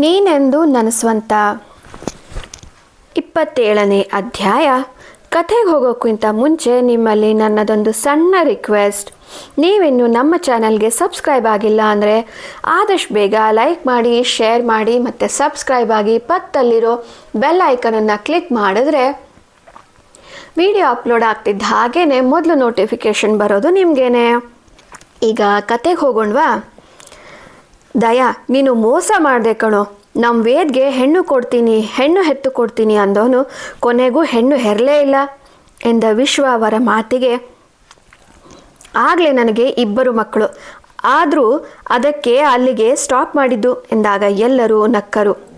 ನೀನೆಂದು ನನ್ನ ಸ್ವಂತ ಇಪ್ಪತ್ತೇಳನೇ ಅಧ್ಯಾಯ. ಕಥೆಗೆ ಹೋಗೋಕ್ಕಿಂತ ಮುಂಚೆ ನಿಮ್ಮಲ್ಲಿ ನನ್ನದೊಂದು ಸಣ್ಣ ರಿಕ್ವೆಸ್ಟ್ ನೀವಿನ್ನು ನಮ್ಮ ಚಾನಲ್ಗೆ ಸಬ್ಸ್ಕ್ರೈಬ್ ಆಗಿಲ್ಲ ಅಂದರೆ ಆದಷ್ಟು ಬೇಗ ಲೈಕ್ ಮಾಡಿ ಶೇರ್ ಮಾಡಿ ಮತ್ತು ಸಬ್ಸ್ಕ್ರೈಬ್ ಆಗಿ ಪತ್ತಲ್ಲಿರೋ ಬೆಲ್ ಐಕನನ್ನು ಕ್ಲಿಕ್ ಮಾಡಿದ್ರೆ ವಿಡಿಯೋ ಅಪ್ಲೋಡ್ ಆಗ್ತಿದ್ದ ಹಾಗೇ ಮೊದಲು ನೋಟಿಫಿಕೇಷನ್ ಬರೋದು ನಿಮಗೇನೆ. ಈಗ ಕತೆಗೆ ಹೋಗೋಣವಾ? ದಯಾ, ನೀನು ಮೋಸ ಮಾಡಿದೆ ಕಣೋ. ನಮ್ಮ ವೇದ್ಗೆ ಹೆಣ್ಣು ಕೊಡ್ತೀನಿ, ಹೆಣ್ಣು ಹೆತ್ತು ಕೊಡ್ತೀನಿ ಅಂದವನು ಕೊನೆಗೂ ಹೆಣ್ಣು ಹೆರಲೇ ಇಲ್ಲ ಎಂದ ವಿಶ್ವ ಅವರ ಮಾತಿಗೆ. ಆಗಲೇ ನನಗೆ ಇಬ್ಬರು ಮಕ್ಕಳು. ಆದರೂ ಅದಕ್ಕೆ ಅಲ್ಲಿಗೆ ಸ್ಟಾಪ್ ಮಾಡಿದ್ದು ಎಂದಾಗ ಎಲ್ಲರೂ ನಕ್ಕರು.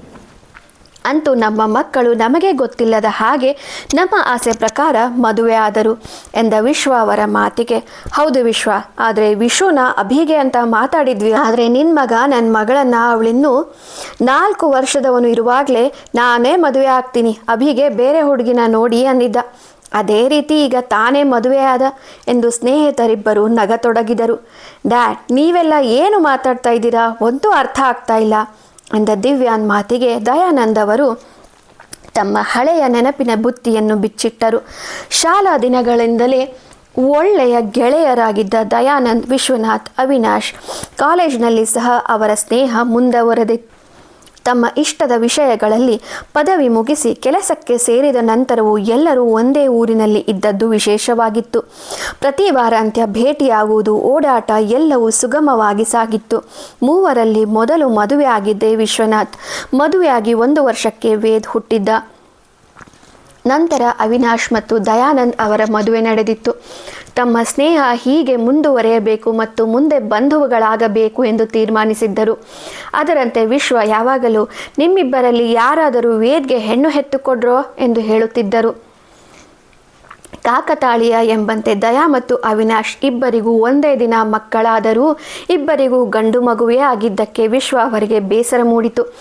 ಅಂತೂ ನಮ್ಮ ಮಕ್ಕಳು ನಮಗೆ ಗೊತ್ತಿಲ್ಲದ ಹಾಗೆ ನಮ್ಮ ಆಸೆ ಪ್ರಕಾರ ಮದುವೆ ಆದರು ಎಂದ ವಿಶ್ವ ಅವರ ಮಾತಿಗೆ. ಹೌದು ವಿಶ್ವ, ಆದರೆ ವಿಶ್ವನ ಅಭಿಗೆ ಅಂತ ಮಾತಾಡಿದ್ವಿ. ಆದರೆ ನಿನ್ನ ಮಗ ನನ್ನ ಮಗಳನ್ನು ಅವಳಿನ್ನೂ ನಾಲ್ಕು ವರ್ಷದವನು ಇರುವಾಗಲೇ ನಾನೇ ಮದುವೆ ಆಗ್ತೀನಿ, ಅಭಿಗೆ ಬೇರೆ ಹುಡುಗಿನ ನೋಡಿ ಅಂದಿದ್ದ. ಅದೇ ರೀತಿ ಈಗ ತಾನೇ ಆದ ಎಂದು ಸ್ನೇಹಿತರಿಬ್ಬರು ನಗತೊಡಗಿದರು. ಡ್ಯಾಡ್, ನೀವೆಲ್ಲ ಏನು ಮಾತಾಡ್ತಾ ಇದ್ದೀರಾ? ಒಂದೂ ಅರ್ಥ ಆಗ್ತಾ ಇಲ್ಲ. ಎಂದ ದಿವ್ಯಾನ್ ಮಾತಿಗೆ, ದಯಾನಂದ್ ಅವರು ತಮ್ಮ ಹಳೆಯ ನೆನಪಿನ ಬುತ್ತಿಯನ್ನು ಬಿಚ್ಚಿಟ್ಟರು. ಶಾಲಾ ದಿನಗಳಿಂದಲೇ ಒಳ್ಳೆಯ ಗೆಳೆಯರಾಗಿದ್ದ ದಯಾನಂದ್, ವಿಶ್ವನಾಥ್, ಅವಿನಾಶ್, ಕಾಲೇಜಿನಲ್ಲಿ ಸಹ ಅವರ ಸ್ನೇಹ ಮುಂದುವರೆದಿತ್ತು. ತಮ್ಮ ಇಷ್ಟದ ವಿಷಯಗಳಲ್ಲಿ ಪದವಿ ಮುಗಿಸಿ ಕೆಲಸಕ್ಕೆ ಸೇರಿದ ನಂತರವೂ ಎಲ್ಲರೂ ಒಂದೇ ಊರಿನಲ್ಲಿ ಇದ್ದದ್ದು ವಿಶೇಷವಾಗಿತ್ತು. ಪ್ರತಿ ವಾರಾಂತ್ಯ ಭೇಟಿಯಾಗುವುದು, ಓಡಾಟ ಎಲ್ಲವೂ ಸುಗಮವಾಗಿ ಸಾಗಿತ್ತು. ಮೂವರಲ್ಲಿ ಮೊದಲು ಮದುವೆ ಆಗಿದ್ದೇ ವಿಶ್ವನಾಥ್. ಮದುವೆಯಾಗಿ ಒಂದು ವರ್ಷಕ್ಕೆ ವೇದ್ ಹುಟ್ಟಿದ್ದ. ನಂತರ ಅವಿನಾಶ್ ಮತ್ತು ದಯಾನಂದ್ ಅವರ ಮದುವೆ ನಡೆದಿತ್ತು. ತಮ್ಮ ಸ್ನೇಹ ಹೀಗೆ ಮುಂದುವರೆಯಬೇಕು ಮತ್ತು ಮುಂದೆ ಬಂಧುಗಳಾಗಬೇಕು ಎಂದು ತೀರ್ಮಾನಿಸಿದ್ದರು. ಅದರಂತೆ ವಿಶ್ವ ಯಾವಾಗಲೂ, ನಿಮ್ಮಿಬ್ಬರಲ್ಲಿ ಯಾರಾದರೂ ವೇದ್ಗೆ ಹೆಣ್ಣು ಹೆತ್ತುಕೊಡ್ರೋ ಎಂದು ಹೇಳುತ್ತಿದ್ದರು. ಕಾಕತಾಳೀಯ ಎಂಬಂತೆ ದಯಾ ಮತ್ತು ಅವಿನಾಶ್ ಇಬ್ಬರಿಗೂ ಒಂದೇ ದಿನ ಮಕ್ಕಳಾದರೂ, ಇಬ್ಬರಿಗೂ ಗಂಡು ಮಗುವೇ ಆಗಿದ್ದಕ್ಕೆ ವಿಶ್ವ ಅವರಿಗೆ ಬೇಸರ ಮೂಡಿತು.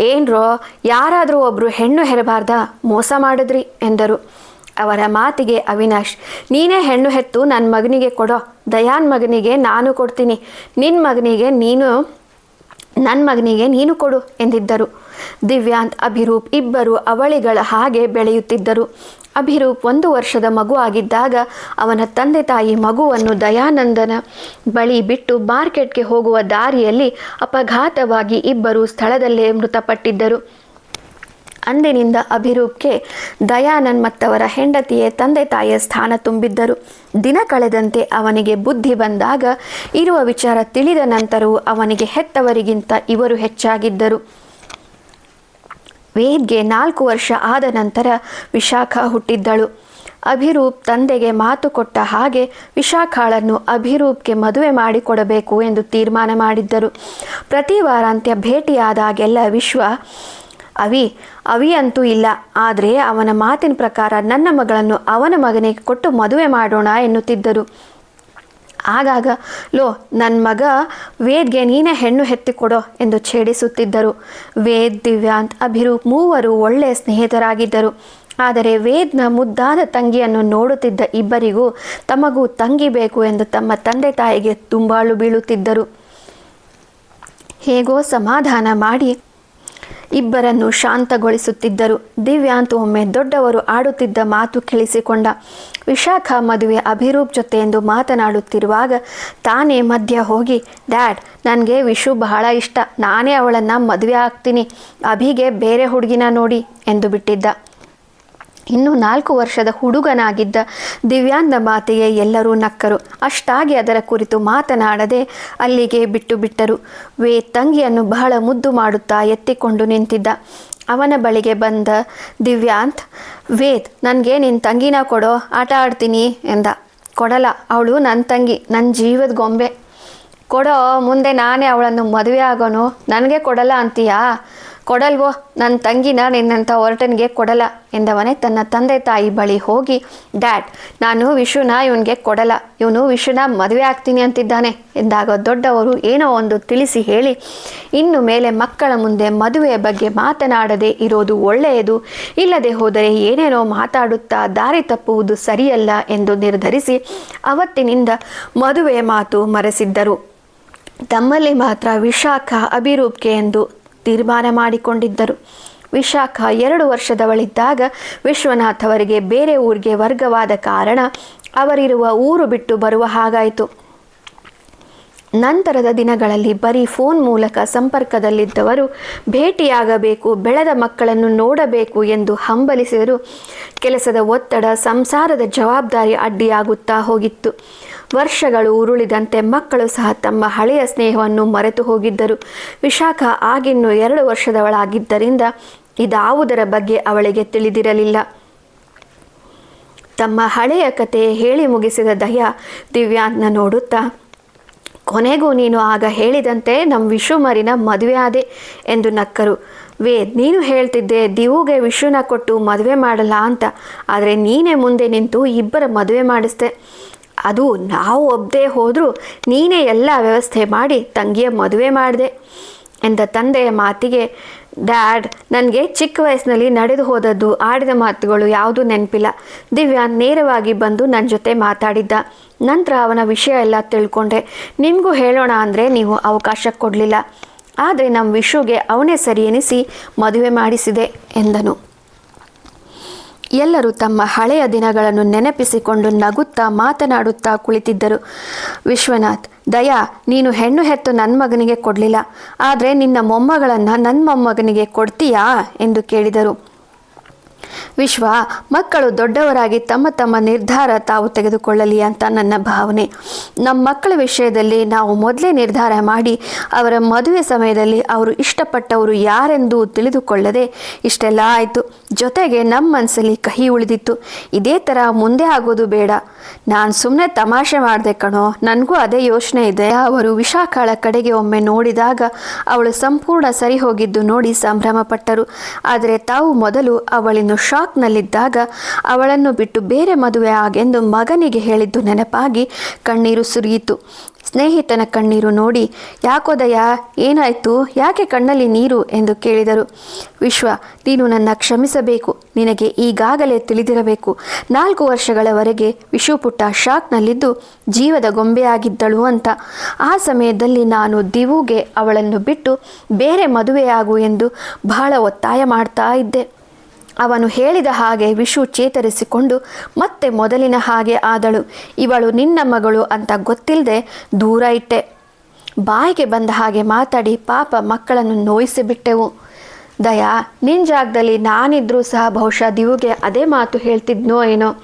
ಏನ್ರೋ, ಯಾರಾದರೂ ಒಬ್ಬರು ಹೆಣ್ಣು ಹೆರಬಾರ್ದ? ಮೋಸ ಮಾಡಿದ್ರಿ, ಎಂದರು. ಅವರ ಮಾತಿಗೆ ಅವಿನಾಶ್, ನೀನೇ ಹೆಣ್ಣು ಹೆತ್ತು ನನ್ನ ಮಗನಿಗೆ ಕೊಡೋ, ದಯಾನ್ ಮಗನಿಗೆ ನಾನು ಕೊಡ್ತೀನಿ ನಿನ್ನ ಮಗನಿಗೆ ನೀನು ನನ್ನ ಮಗನಿಗೆ ನೀನು ಕೊಡು ಎಂದಿದ್ದರು. ದಿವ್ಯಾಂತ್, ಅಭಿರೂಪ್ ಇಬ್ಬರು ಅವಳಿಗಳ ಹಾಗೆ ಬೆಳೆಯುತ್ತಿದ್ದರು. ಅಭಿರೂಪ್ ಒಂದು ವರ್ಷದ ಮಗು ಆಗಿದ್ದಾಗ ಅವನ ತಂದೆ ತಾಯಿ ಮಗುವನ್ನು ದಯಾನಂದನ ಬಳಿ ಬಿಟ್ಟು ಮಾರ್ಕೆಟ್ಗೆ ಹೋಗುವ ದಾರಿಯಲ್ಲಿ ಅಪಘಾತವಾಗಿ ಇಬ್ಬರು ಸ್ಥಳದಲ್ಲೇ ಮೃತಪಟ್ಟಿದ್ದರು. ಅಂದಿನಿಂದ ಅಭಿರೂಪ್ಗೆ ದಯಾನಂದ್ ಮತ್ತವರ ಹೆಂಡತಿಯೇ ತಂದೆ ತಾಯಿಯ ಸ್ಥಾನ ತುಂಬಿದ್ದರು. ದಿನ ಕಳೆದಂತೆ ಅವನಿಗೆ ಬುದ್ಧಿ ಬಂದಾಗ ಇರುವ ವಿಚಾರ ತಿಳಿದ ನಂತರವೂ ಅವನಿಗೆ ಹೆತ್ತವರಿಗಿಂತ ಇವರು ಹೆಚ್ಚಾಗಿದ್ದರು. ವೇದ್ಗೆ ನಾಲ್ಕು ವರ್ಷ ಆದ ನಂತರ ವಿಶಾಖ ಹುಟ್ಟಿದ್ದಳು. ಅಭಿರೂಪ್ ತಂದೆಗೆ ಮಾತು ಕೊಟ್ಟ ಹಾಗೆ ವಿಶಾಖಾಳನ್ನು ಅಭಿರೂಪ್ಗೆ ಮದುವೆ ಮಾಡಿಕೊಡಬೇಕು ಎಂದು ತೀರ್ಮಾನ ಮಾಡಿದ್ದರು. ಪ್ರತಿ ವಾರಾಂತ್ಯ ಭೇಟಿಯಾದಾಗೆಲ್ಲ ವಿಶ್ವ, ಅವಿ ಅವಿ ಅಂತೂ ಇಲ್ಲ. ಆದರೆ ಅವನ ಮಾತಿನ ಪ್ರಕಾರ ನನ್ನ ಮಗಳನ್ನು ಅವನ ಮಗನಿಗೆ ಕೊಟ್ಟು ಮದುವೆ ಮಾಡೋಣ ಎನ್ನುತ್ತಿದ್ದರು. ಆಗಾಗ, ಲೋ ನನ್ನ ಮಗ ವೇದ್ಗೆ ನೀನೇ ಹೆಣ್ಣು ಹೆತ್ತಿಕೊಡೋ ಎಂದು ಛೇಡಿಸುತ್ತಿದ್ದರು. ವೇದ್, ದಿವ್ಯಾಂತ್, ಅಭಿರೂಪ್ ಮೂವರು ಒಳ್ಳೆಯ ಸ್ನೇಹಿತರಾಗಿದ್ದರು. ಆದರೆ ವೇದ್ನ ಮುದ್ದಾದ ತಂಗಿಯನ್ನು ನೋಡುತ್ತಿದ್ದ ಇಬ್ಬರಿಗೂ ತಮಗೂ ತಂಗಿ ಬೇಕು ಎಂದು ತಮ್ಮ ತಂದೆ ತಾಯಿಗೆ ತುಂಬಾಳು ಬೀಳುತ್ತಿದ್ದರು. ಹೇಗೋ ಸಮಾಧಾನ ಮಾಡಿ ಇಬ್ಬರನ್ನು ಶಾಂತಗೊಳಿಸುತ್ತಿದ್ದರು. ದಿವ್ಯಾಂತ್ ಒಮ್ಮೆ ದೊಡ್ಡವರು ಆಡುತ್ತಿದ್ದ ಮಾತು ಕೇಳಿಸಿಕೊಂಡ. ವಿಶಾಖ ಮದುವೆ ಅಭಿರೂಪ್ ಜೊತೆ ಎಂದು ಮಾತನಾಡುತ್ತಿರುವಾಗ ತಾನೇ ಮಧ್ಯ ಹೋಗಿ, ಡ್ಯಾಡ್, ನನಗೆ ವಿಶು ಬಹಳ ಇಷ್ಟ. ನಾನೇ ಅವಳನ್ನು ಮದುವೆ ಆಗ್ತೀನಿ. ಅಭಿಗೆ ಬೇರೆ ಹುಡುಗಿನ ನೋಡಿ ಎಂದು ಬಿಟ್ಟಿದ್ದ. ಇನ್ನು ನಾಲ್ಕು ವರ್ಷದ ಹುಡುಗನಾಗಿದ್ದ ದಿವ್ಯಾಂದ ಮಾತೆಯೇ ಎಲ್ಲರೂ ನಕ್ಕರು. ಅಷ್ಟಾಗಿ ಅದರ ಕುರಿತು ಮಾತನಾಡದೆ ಅಲ್ಲಿಗೆ ಬಿಟ್ಟು ಬಿಟ್ಟರು. ವೇ ತಂಗಿಯನ್ನು ಬಹಳ ಮುದ್ದು ಮಾಡುತ್ತಾ ಎತ್ತಿಕೊಂಡು ನಿಂತಿದ್ದ. ಅವನ ಬಳಿಗೆ ಬಂದ ದಿವ್ಯಾಂತ್, ವೇದ್, ನನಗೆ ನಿನ್ನ ತಂಗಿನ ಕೊಡೋ, ಆಟ ಆಡ್ತೀನಿ ಎಂದ. ಕೊಡಲ್ಲ, ಅವಳು ನನ್ನ ತಂಗಿ ನನ್ನ ಜೀವದ ಗೊಂಬೆ. ಕೊಡೋ, ಮುಂದೆ ನಾನೇ ಅವಳನ್ನು ಮದುವೆ ಆಗೋನು? ನನಗೆ ಕೊಡಲ್ಲ ಅಂತೀಯಾ? ಕೊಡಲ್ವೋ? ನನ್ನ ತಂಗಿನ ನಿನ್ನಂಥ ಹೊರಟನಿಗೆ ಕೊಡಲ್ಲ ಎಂದವನೇ ತನ್ನ ತಂದೆ ತಾಯಿ ಬಳಿ ಹೋಗಿ, ಡ್ಯಾಡ್, ನಾನು ವಿಶುನ ಇವನಿಗೆ ಕೊಡಲ್ಲ. ಇವನು ವಿಷುನ ಮದುವೆ ಆಗ್ತೀನಿ ಅಂತಿದ್ದಾನೆ ಎಂದಾಗ ದೊಡ್ಡವರು ಏನೋ ಒಂದು ತಿಳಿಸಿ ಹೇಳಿ, ಇನ್ನು ಮೇಲೆ ಮಕ್ಕಳ ಮುಂದೆ ಮದುವೆಯ ಬಗ್ಗೆ ಮಾತನಾಡದೆ ಇರೋದು ಒಳ್ಳೆಯದು. ಇಲ್ಲದೆ ಹೋದರೆ ಏನೇನೋ ಮಾತಾಡುತ್ತಾ ದಾರಿ ತಪ್ಪುವುದು ಸರಿಯಲ್ಲ ಎಂದು ನಿರ್ಧರಿಸಿ ಅವತ್ತಿನಿಂದ ಮದುವೆಯ ಮಾತು ಮರೆಸಿದ್ದರು. ತಮ್ಮಲ್ಲಿ ಮಾತ್ರ ವಿಶಾಖ ಅಭಿರೂಪ್ಗೆ ಎಂದು ತೀರ್ಮಾನ ಮಾಡಿಕೊಂಡಿದ್ದರು. ವಿಶಾಖ ಎರಡು ವರ್ಷದವಳಿದ್ದಾಗ ವಿಶ್ವನಾಥ್ ಅವರಿಗೆ ಬೇರೆ ಊರಿಗೆ ವರ್ಗವಾದ ಕಾರಣ ಅವರಿರುವ ಊರು ಬಿಟ್ಟು ಬರುವ ಹಾಗಾಯಿತು. ನಂತರದ ದಿನಗಳಲ್ಲಿ ಬರೀ ಫೋನ್ ಮೂಲಕ ಸಂಪರ್ಕದಲ್ಲಿದ್ದವರು ಭೇಟಿಯಾಗಬೇಕು, ಬೆಳೆದ ಮಕ್ಕಳನ್ನು ನೋಡಬೇಕು ಎಂದು ಹಂಬಲಿಸಿದರು ಕೆಲಸದ ಒತ್ತಡ, ಸಂಸಾರದ ಜವಾಬ್ದಾರಿ ಅಡ್ಡಿಯಾಗುತ್ತಾ ಹೋಗಿತ್ತು. ವರ್ಷಗಳು ಉರುಳಿದಂತೆ ಮಕ್ಕಳು ಸಹ ತಮ್ಮ ಹಳೆಯ ಸ್ನೇಹವನ್ನು ಮರೆತು ಹೋಗಿದ್ದರು. ವಿಶಾಖ ಆಗಿನ್ನೂ ಎರಡು ವರ್ಷದವಳಾಗಿದ್ದರಿಂದ ಇದಾವುದರ ಬಗ್ಗೆ ಅವಳಿಗೆ ತಿಳಿದಿರಲಿಲ್ಲ. ತಮ್ಮ ಹಳೆಯ ಕತೆ ಹೇಳಿ ಮುಗಿಸಿದ ದಯ ದಿವ್ಯಾನ್ನ ನೋಡುತ್ತಾ, ಕೊನೆಗೂ ನೀನು ಆಗ ಹೇಳಿದಂತೆ ನಮ್ಮ ವಿಶುಮರಿನ ಮದುವೆ ಆದೆ ಎಂದು ನಕ್ಕರು. ವೇದ್, ನೀನು ಹೇಳ್ತಿದ್ದೆ ದಿವುಗೆ ವಿಶುನ ಕೊಟ್ಟು ಮದುವೆ ಮಾಡಲ್ಲ ಅಂತ. ಆದರೆ ನೀನೇ ಮುಂದೆ ನಿಂತು ಇಬ್ಬರ ಮದುವೆ ಮಾಡಿಸ್ದೆ. ಅದು ನಾವು ಒಬ್ಬದೇ ಹೋದರೂ ನೀನೇ ಎಲ್ಲ ವ್ಯವಸ್ಥೆ ಮಾಡಿ ತಂಗಿಯ ಮದುವೆ ಮಾಡಿದೆ ಎಂದ ತಂದೆಯ ಮಾತಿಗೆ, ಡ್ಯಾಡ್, ನನಗೆ ಚಿಕ್ಕ ವಯಸ್ಸಿನಲ್ಲಿ ನಡೆದು ಹೋದದ್ದು, ಆಡಿದ ಮಾತುಗಳು ಯಾವುದೂ ನೆನಪಿಲ್ಲ. ದಿವ್ಯಾ ನೇರವಾಗಿ ಬಂದು ನನ್ನ ಜೊತೆ ಮಾತಾಡಿದ್ದ. ನಂತರ ಅವನ ವಿಷಯ ಎಲ್ಲ ತಿಳ್ಕೊಂಡೆ. ನಿಮಗೂ ಹೇಳೋಣ ಅಂದರೆ ನೀವು ಅವಕಾಶ ಕೊಡಲಿಲ್ಲ. ಆದರೆ ನಮ್ಮ ವಿಶುಗೆ ಅವನೇ ಸರಿ ಎನಿಸಿ ಮದುವೆ ಮಾಡಿಸಿದೆ, ಎಂದನು. ಎಲ್ಲರೂ ತಮ್ಮ ಹಳೆಯ ದಿನಗಳನ್ನು ನೆನಪಿಸಿಕೊಂಡು ನಗುತ್ತಾ ಮಾತನಾಡುತ್ತಾ ಕುಳಿತಿದ್ದರು. ವಿಶ್ವನಾಥ್, ದಯಾ, ನೀನು ಹೆಣ್ಣು ಹೆತ್ತು ನನ್ನ ಮಗನಿಗೆ ಕೊಡಲಿಲ್ಲ. ಆದರೆ ನಿನ್ನ ಮೊಮ್ಮಗಳನ್ನು ನನ್ನ ಮೊಮ್ಮಗನಿಗೆ ಕೊಡ್ತೀಯಾ? ಎಂದು ಕೇಳಿದರು. ವಿಶ್ವ, ಮಕ್ಕಳು ದೊಡ್ಡವರಾಗಿ ತಮ್ಮ ತಮ್ಮ ನಿರ್ಧಾರ ತಾವು ತೆಗೆದುಕೊಳ್ಳಲಿ ಅಂತ ನನ್ನ ಭಾವನೆ. ನಮ್ಮ ಮಕ್ಕಳ ವಿಷಯದಲ್ಲಿ ನಾವು ಮೊದಲೇ ನಿರ್ಧಾರ ಮಾಡಿ, ಅವರ ಮದುವೆ ಸಮಯದಲ್ಲಿ ಅವರು ಇಷ್ಟಪಟ್ಟವರು ಯಾರೆಂದು ತಿಳಿದುಕೊಳ್ಳದೆ ಇಷ್ಟೆಲ್ಲ ಆಯಿತು. ಜೊತೆಗೆ ನಮ್ಮ ಮನಸ್ಸಲ್ಲಿ ಕಹಿ ಉಳಿದಿತ್ತು. ಇದೇ ಥರ ಮುಂದೆ ಆಗೋದು ಬೇಡ. ನಾನು ಸುಮ್ಮನೆ ತಮಾಷೆ ಮಾಡಿದೆ ಕಣೋ. ನನಗೂ ಅದೇ ಯೋಚನೆ ಇದೆ. ಅವರು ವಿಶಾಖಾಳ ಕಡೆಗೆ ಒಮ್ಮೆ ನೋಡಿದಾಗ ಅವಳು ಸಂಪೂರ್ಣ ಸರಿ ಹೋಗಿದ್ದು ನೋಡಿ ಸಂಭ್ರಮಪಟ್ಟರು. ಆದರೆ ತಾವು ಮೊದಲು ಅವಳಿನ್ನು ಶಾಕ್ನಲ್ಲಿದ್ದಾಗ ಅವಳನ್ನು ಬಿಟ್ಟು ಬೇರೆ ಮದುವೆ ಆಗೆಂದು ಮಗನಿಗೆ ಹೇಳಿದ್ದು ನೆನಪಾಗಿ ಕಣ್ಣೀರು ಸುರಿಯಿತು. ಸ್ನೇಹಿತನ ಕಣ್ಣೀರು ನೋಡಿ ಯಾಕೋದಯ ಏನಾಯ್ತು? ಯಾಕೆ ಕಣ್ಣಲ್ಲಿ ನೀರು? ಎಂದು ಕೇಳಿದರು. ವಿಶ್ವ, ನೀನು ನನ್ನ ಕ್ಷಮಿಸಬೇಕು. ನಿನಗೆ ಈಗಾಗಲೇ ತಿಳಿದಿರಬೇಕು. ನಾಲ್ಕು ವರ್ಷಗಳವರೆಗೆ ವಿಶುಪುಟ್ಟ ಶಾಕ್ನಲ್ಲಿದ್ದು ಜೀವದ ಗೊಂಬೆಯಾಗಿದ್ದಳು ಅಂತ. ಆ ಸಮಯದಲ್ಲಿ ನಾನು ದಿವುಗೆ ಅವಳನ್ನು ಬಿಟ್ಟು ಬೇರೆ ಮದುವೆಯಾಗು ಎಂದು ಬಹಳ ಒತ್ತಾಯ ಮಾಡ್ತಾ ಇದ್ದೆ. ಅವನು ಹೇಳಿದ ಹಾಗೆ ವಿಶು ಚೇತರಿಸಿಕೊಂಡು ಮತ್ತೆ ಮೊದಲಿನ ಹಾಗೆ ಆದಳು. ಇವಳು ನಿನ್ನ ಮಗಳು ಅಂತ ಗೊತ್ತಿಲ್ಲದೆ ದೂರ ಇಟ್ಟೆ. ಬಾಯಿಗೆ ಬಂದ ಹಾಗೆ ಮಾತಾಡಿ ಪಾಪ ಮಕ್ಕಳನ್ನು ನೋಯಿಸಿಬಿಟ್ಟೆವು. ದಯಾ ನಿನ್ನ ಜಾಗದಲ್ಲಿ ನಾನಿದ್ರೂ ಸಹ ಬಹುಶಃ ದಿವುಗೆ ಅದೇ ಮಾತು ಹೇಳ್ತಿದ್ನೋ ಏನೋ.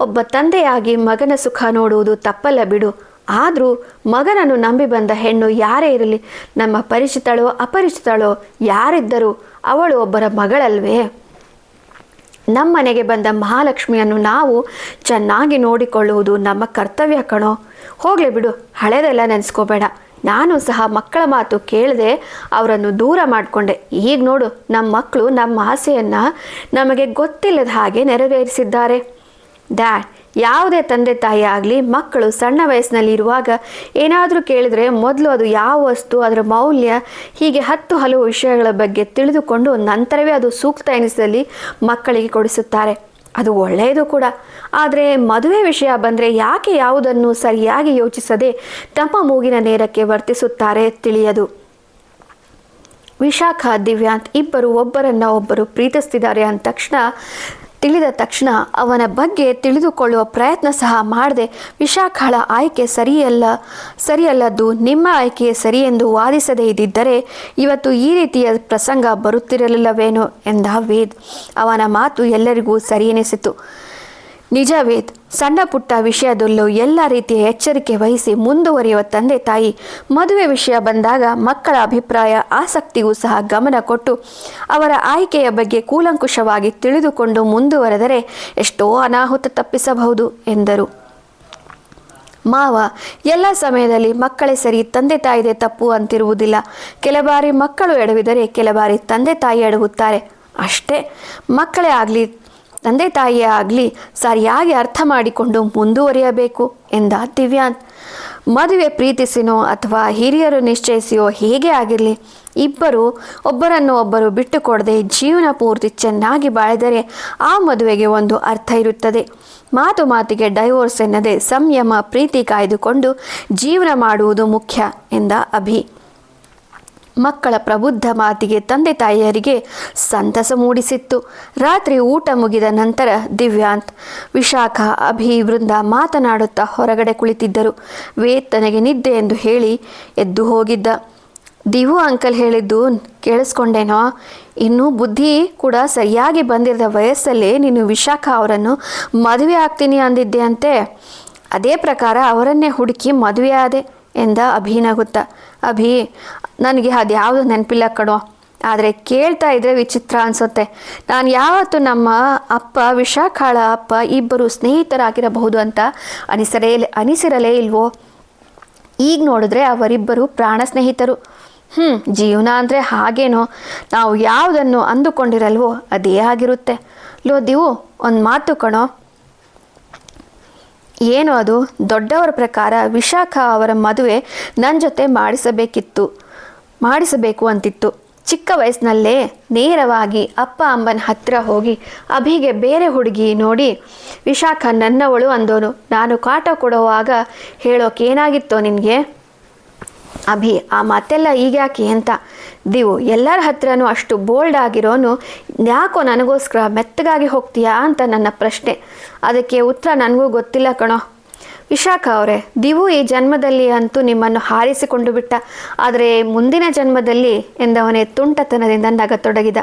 ಒಬ್ಬ ತಂದೆಯಾಗಿ ಮಗನ ಸುಖ ನೋಡುವುದು ತಪ್ಪಲ್ಲ ಬಿಡು. ಆದರೂ ಮಗನನ್ನು ನಂಬಿ ಬಂದ ಹೆಣ್ಣು ಯಾರೇ ಇರಲಿ, ನಮ್ಮ ಪರಿಚಿತಳೋ ಅಪರಿಚಿತಳೋ ಯಾರಿದ್ದರೂ ಅವಳು ಒಬ್ಬರ ಮಗಳಲ್ವೇ? ನಮ್ಮನೆಗೆ ಬಂದ ಮಹಾಲಕ್ಷ್ಮಿಯನ್ನು ನಾವು ಚೆನ್ನಾಗಿ ನೋಡಿಕೊಳ್ಳುವುದು ನಮ್ಮ ಕರ್ತವ್ಯ ಕಣೋ. ಹೋಗಲಿ ಬಿಡು, ಹಳೆದೆಲ್ಲ ನೆನೆಸ್ಕೋಬೇಡ. ನಾನು ಸಹ ಮಕ್ಕಳ ಮಾತು ಕೇಳದೆ ಅವರನ್ನು ದೂರ ಮಾಡಿಕೊಂಡೆ. ಈಗ ನೋಡು ನಮ್ಮ ಮಕ್ಕಳು ನಮ್ಮ ಆಸೆಯನ್ನು ನಮಗೆ ಗೊತ್ತಿಲ್ಲದ ಹಾಗೆ ನೆರವೇರಿಸಿದ್ದಾರೆ. ಡ್ಯಾಡ್ ಯಾವುದೇ ತಂದೆ ತಾಯಿ ಆಗಲಿ, ಮಕ್ಕಳು ಸಣ್ಣ ವಯಸ್ಸಿನಲ್ಲಿ ಇರುವಾಗ ಏನಾದರೂ ಕೇಳಿದರೆ ಮೊದಲು ಅದು ಯಾವ ವಸ್ತು, ಅದರ ಮೌಲ್ಯ, ಹೀಗೆ ಹತ್ತು ಹಲವು ವಿಷಯಗಳ ಬಗ್ಗೆ ತಿಳಿದುಕೊಂಡು ನಂತರವೇ ಅದು ಸೂಕ್ತ ಎನಿಸಿದಲ್ಲಿ ಮಕ್ಕಳಿಗೆ ಕೊಡಿಸುತ್ತಾರೆ. ಅದು ಒಳ್ಳೆಯದು ಕೂಡ. ಆದರೆ ಮದುವೆ ವಿಷಯ ಬಂದರೆ ಯಾಕೆ ಯಾವುದನ್ನು ಸರಿಯಾಗಿ ಯೋಚಿಸದೆ ತಮ್ಮ ಮೂಗಿನ ನೇರಕ್ಕೆ ವರ್ತಿಸುತ್ತಾರೆ ತಿಳಿಯದು. ವಿಶಾಖ, ದಿವ್ಯಾಂತ್ ಇಬ್ಬರು ಒಬ್ಬರನ್ನ ಒಬ್ಬರು ಪ್ರೀತಿಸ್ತಿದ್ದಾರೆ ಅಂದ ತಕ್ಷಣ ತಿಳಿದ ತಕ್ಷಣ ಅವನ ಬಗ್ಗೆ ತಿಳಿದುಕೊಳ್ಳುವ ಪ್ರಯತ್ನ ಸಹ ಮಾಡದೆ ವಿಶಾಖಳ ಆಯ್ಕೆ ಸರಿಯಲ್ಲ, ಸರಿಯಲ್ಲದ್ದು ನಿಮ್ಮ ಆಯ್ಕೆ ಸರಿ ಎಂದು ವಾದಿಸದೇ ಇದ್ದಿದ್ದರೆ ಇವತ್ತು ಈ ರೀತಿಯ ಪ್ರಸಂಗ ಬರುತ್ತಿರಲಿಲ್ಲವೇನೋ ಎಂದ ವೇದ್. ಅವನ ಮಾತು ಎಲ್ಲರಿಗೂ ಸರಿ ಎನಿಸಿತು ನಿಜ ವೇದ್ ಸಣ್ಣ ಪುಟ್ಟ ವಿಷಯದಲ್ಲೂ ಎಲ್ಲ ರೀತಿಯ ಎಚ್ಚರಿಕೆ ವಹಿಸಿ ಮುಂದುವರಿಯುವ ತಂದೆ ತಾಯಿ ಮದುವೆ ವಿಷಯ ಬಂದಾಗ ಮಕ್ಕಳ ಅಭಿಪ್ರಾಯ, ಆಸಕ್ತಿಗೂ ಸಹ ಗಮನ ಕೊಟ್ಟು ಅವರ ಆಯ್ಕೆಯ ಬಗ್ಗೆ ಕೂಲಂಕುಷವಾಗಿ ತಿಳಿದುಕೊಂಡು ಮುಂದುವರೆದರೆ ಎಷ್ಟೋ ಅನಾಹುತ ತಪ್ಪಿಸಬಹುದು, ಎಂದರು. ಮಾವ, ಎಲ್ಲ ಸಮಯದಲ್ಲಿ ಮಕ್ಕಳೇ ಸರಿ ತಂದೆ ತಾಯಿದೆ ತಪ್ಪು ಅಂತಿರುವುದಿಲ್ಲ. ಕೆಲ ಬಾರಿ ಮಕ್ಕಳು ಎಡವಿದರೆ ಕೆಲ ಬಾರಿ ತಂದೆ ತಾಯಿ ಎಡವುತ್ತಾರೆ. ಅಷ್ಟೇ, ಮಕ್ಕಳೇ ಆಗಲಿ ತಂದೆ ತಾಯಿಯೇ ಆಗಲಿ ಸರಿಯಾಗಿ ಅರ್ಥ ಮಾಡಿಕೊಂಡು ಮುಂದುವರಿಯಬೇಕು ಎಂದ ದಿವ್ಯಾನ್ ಮದುವೆ ಪ್ರೀತಿಸಿನೋ ಅಥವಾ ಹಿರಿಯರು ನಿಶ್ಚಯಿಸಿಯೋ ಹೇಗೆ ಆಗಿರಲಿ, ಇಬ್ಬರು ಒಬ್ಬರನ್ನು ಒಬ್ಬರು ಬಿಟ್ಟುಕೊಡದೆ ಜೀವನ ಪೂರ್ತಿ ಚೆನ್ನಾಗಿ ಬಾಳಿದರೆ ಆ ಮದುವೆಗೆ ಒಂದು ಅರ್ಥ ಇರುತ್ತದೆ. ಮಾತು ಮಾತಿಗೆ ಡೈವೋರ್ಸ್ ಎನ್ನದೆ ಸಂಯಮ, ಪ್ರೀತಿ ಕಾಯ್ದುಕೊಂಡು ಜೀವನ ಮಾಡುವುದು ಮುಖ್ಯ ಎಂದ ಅಭಿ. ಮಕ್ಕಳ ಪ್ರಬುದ್ಧ ಮಾತಿಗೆ ತಂದೆ ತಾಯಿಯರಿಗೆ ಸಂತಸ ಮೂಡಿಸಿತ್ತು. ರಾತ್ರಿ ಊಟ ಮುಗಿದ ನಂತರ ದಿವ್ಯಾಂತ್ ವಿಶಾಖ ಅಭಿ ವೃಂದ ಮಾತನಾಡುತ್ತಾ ಹೊರಗಡೆ ಕುಳಿತಿದ್ದರು. ವೇದ್ ತನಗೆ ನಿದ್ದೆ ಎಂದು ಹೇಳಿ ಎದ್ದು ಹೋಗಿದ್ದ. ದಿವು ಅಂಕಲ್ ಹೇಳಿದ್ದು ಕೇಳಿಸ್ಕೊಂಡೇನೋ? ಇನ್ನೂ ಬುದ್ಧಿ ಕೂಡ ಸರಿಯಾಗಿ ಬಂದಿರದ ವಯಸ್ಸಲ್ಲೇ ನೀನು ವಿಶಾಖ ಅವರನ್ನು ಮದುವೆ ಆಗ್ತೀನಿ ಅಂದಿದ್ದೆ ಅಂತೆ. ಅದೇ ಪ್ರಕಾರ ಅವರನ್ನೇ ಹುಡುಕಿ ಮದುವೆ ಆದೆ ಎಂದ ಅಭಿನಗುತ್ತ ಅಭಿ ನನಗೆ ಅದು ಅದ್ಯಾವುದು ನೆನಪಿಲ್ಲ ಕಣೋ. ಆದರೆ ಕೇಳ್ತಾ ಇದ್ರೆ ವಿಚಿತ್ರ ಅನಿಸುತ್ತೆ. ನಾನು ಯಾವತ್ತು ನಮ್ಮ ಅಪ್ಪ, ವಿಶಾಖಾಳ ಅಪ್ಪ ಇಬ್ಬರು ಸ್ನೇಹಿತರಾಗಿರಬಹುದು ಅಂತ ಅನಿಸರೇ ಅನಿಸಿರಲೇ ಇಲ್ವೋ? ಈಗ ನೋಡಿದ್ರೆ ಅವರಿಬ್ಬರು ಪ್ರಾಣ ಸ್ನೇಹಿತರು. ಹ್ಞೂ ಜೀವನ ಅಂದರೆ ಹಾಗೇನೋ. ನಾವು ಯಾವುದನ್ನು ಅಂದುಕೊಂಡಿರಲ್ವೋ ಅದೇ ಆಗಿರುತ್ತೆ. ಲೋ, ದಿವು, ಒಂದು ಮಾತು ಕಣೋ. ಏನು ಅದು? ದೊಡ್ಡವರ ಪ್ರಕಾರ ವಿಶಾಖ ಅವರ ಮದುವೆ ನನ್ನ ಜೊತೆ ಮಾಡಿಸಬೇಕಿತ್ತು. ಮಾಡಿಸಬೇಕು ಅಂತಿತ್ತು. ಚಿಕ್ಕ ವಯಸ್ಸಿನಲ್ಲೇ ನೇರವಾಗಿ ಅಪ್ಪ ಅಮ್ಮನ ಹತ್ತಿರ ಹೋಗಿ ಅಭಿಗೆ ಬೇರೆ ಹುಡುಗಿ ನೋಡಿ, ವಿಶಾಖ, ನನ್ನವಳು ಅಂದೋನು. ನಾನು ಕಾಟ ಕೊಡುವಾಗ ಹೇಳೋಕೇನಾಗಿತ್ತೋ ನಿನಗೆ? ಅಭಿ, ಆ ಮಾತೆಲ್ಲ ಈಗ್ಯಾಕೆ ಅಂತ. ದಿವು, ಎಲ್ಲರ ಹತ್ರನೂ ಅಷ್ಟು ಬೋಲ್ಡ್ ಆಗಿರೋನು ಯಾಕೋ ನನಗೋಸ್ಕರ ಮೆತ್ತಗಾಗಿ ಹೋಗ್ತೀಯಾ? ಅಂತ ನನ್ನ ಪ್ರಶ್ನೆ. ಅದಕ್ಕೆ ಉತ್ತರ ನನಗೂ ಗೊತ್ತಿಲ್ಲ ಕಣೋ. ವಿಶಾಖ ಅವರೇ, ದಿವು ಈ ಜನ್ಮದಲ್ಲಿ ಅಂತೂ ನಿಮ್ಮನ್ನು ಹಾರಿಸಿಕೊಂಡು ಬಿಟ್ಟ, ಆದರೆ ಮುಂದಿನ ಜನ್ಮದಲ್ಲಿ ಎಂದವನೇ ತುಂಟತನದಿಂದ ನಗತೊಡಗಿದ.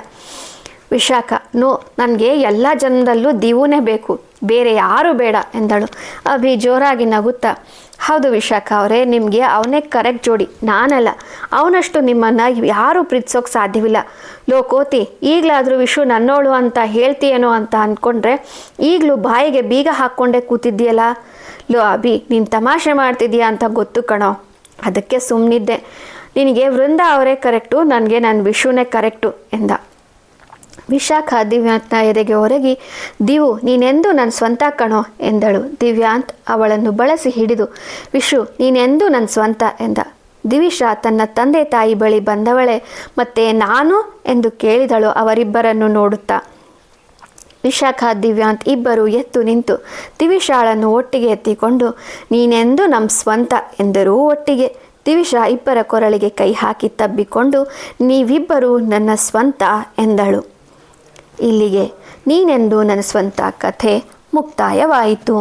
ವಿಶಾಖ, ನೋ, ನನಗೆ ಎಲ್ಲ ಜನ್ಮದಲ್ಲೂ ದಿವುನೇ ಬೇಕು, ಬೇರೆ ಯಾರೂ ಬೇಡ ಎಂದಳು. ಅಭಿ ಜೋರಾಗಿ ನಗುತ್ತಾ, ಹೌದು ವಿಶಾಖ ಅವರೇ, ನಿಮಗೆ ಅವನೇ ಕರೆಕ್ಟ್ ಜೋಡಿ, ನಾನಲ್ಲ, ಅವನಷ್ಟು ನಿಮ್ಮನ್ನು ಯಾರೂ ಪ್ರೀತಿಸೋಕೆ ಸಾಧ್ಯವಿಲ್ಲ. ಲೋಕೋತಿ ಈಗಲಾದರೂ ವಿಶು ನನ್ನೋಳು ಅಂತ ಹೇಳ್ತೀಯೇನೋ ಅಂತ ಅಂದ್ಕೊಂಡ್ರೆ, ಈಗಲೂ ಬಾಯಿಗೆ ಬೀಗ ಹಾಕ್ಕೊಂಡೇ ಕೂತಿದ್ದೀಯಲ್ಲ? ಲೋ, ಅಭಿ, ನೀನು ತಮಾಷೆ ಮಾಡ್ತಿದ್ದೀಯಾ ಅಂತ ಗೊತ್ತು ಕಣೋ. ಅದಕ್ಕೆ ಸುಮ್ಮನಿದ್ದೆ ನಿನಗೆ ವೃಂದ ಅವರೇ ಕರೆಕ್ಟು, ನನಗೆ ನನ್ನ ವಿಶುನೇ ಕರೆಕ್ಟು ಎಂದ. ವಿಶಾಖ ದಿವ್ಯಾಂತ್ನ ಎದೆಗೆ ಹೊರಗಿ ದಿವು, ನೀನೆಂದು ನನ್ನ ಸ್ವಂತ ಕಣೋ ಎಂದಳು. ದಿವ್ಯಾಂತ್ ಅವಳನ್ನು ಬಳಸಿ ಹಿಡಿದು, ವಿಶು, ನೀನೆಂದು ನನ್ನ ಸ್ವಂತ ಎಂದ. ದಿವಿಶಾ ತನ್ನ ತಂದೆ ತಾಯಿ ಬಳಿ ಬಂದವಳೆ, ಮತ್ತೆ ನಾನು ಎಂದು ಕೇಳಿದಳು ಅವರಿಬ್ಬರನ್ನು ನೋಡುತ್ತಾ. ವಿಶಾಖ ದಿವ್ಯಾಂತ್ ಇಬ್ಬರು ಎತ್ತು ನಿಂತು ದಿವಿಶಾಳನ್ನು ಒಟ್ಟಿಗೆ ಎತ್ತಿಕೊಂಡು, ನೀನೆಂದು ನಮ್ಮ ಸ್ವಂತ? ಎಂದರೂ ಒಟ್ಟಿಗೆ. ದಿವಿಷಾ ಇಬ್ಬರ ಕೊರಳಿಗೆ ಕೈ ಹಾಕಿ ತಬ್ಬಿಕೊಂಡು, ನೀವಿಬ್ಬರು ನನ್ನ ಸ್ವಂತ? ಎಂದಳು. ಇಲ್ಲಿಗೆ ನೀನೆಂದು ನನ್ನ ಸ್ವಂತ ಕಥೆ ಮುಕ್ತಾಯವಾಯಿತು.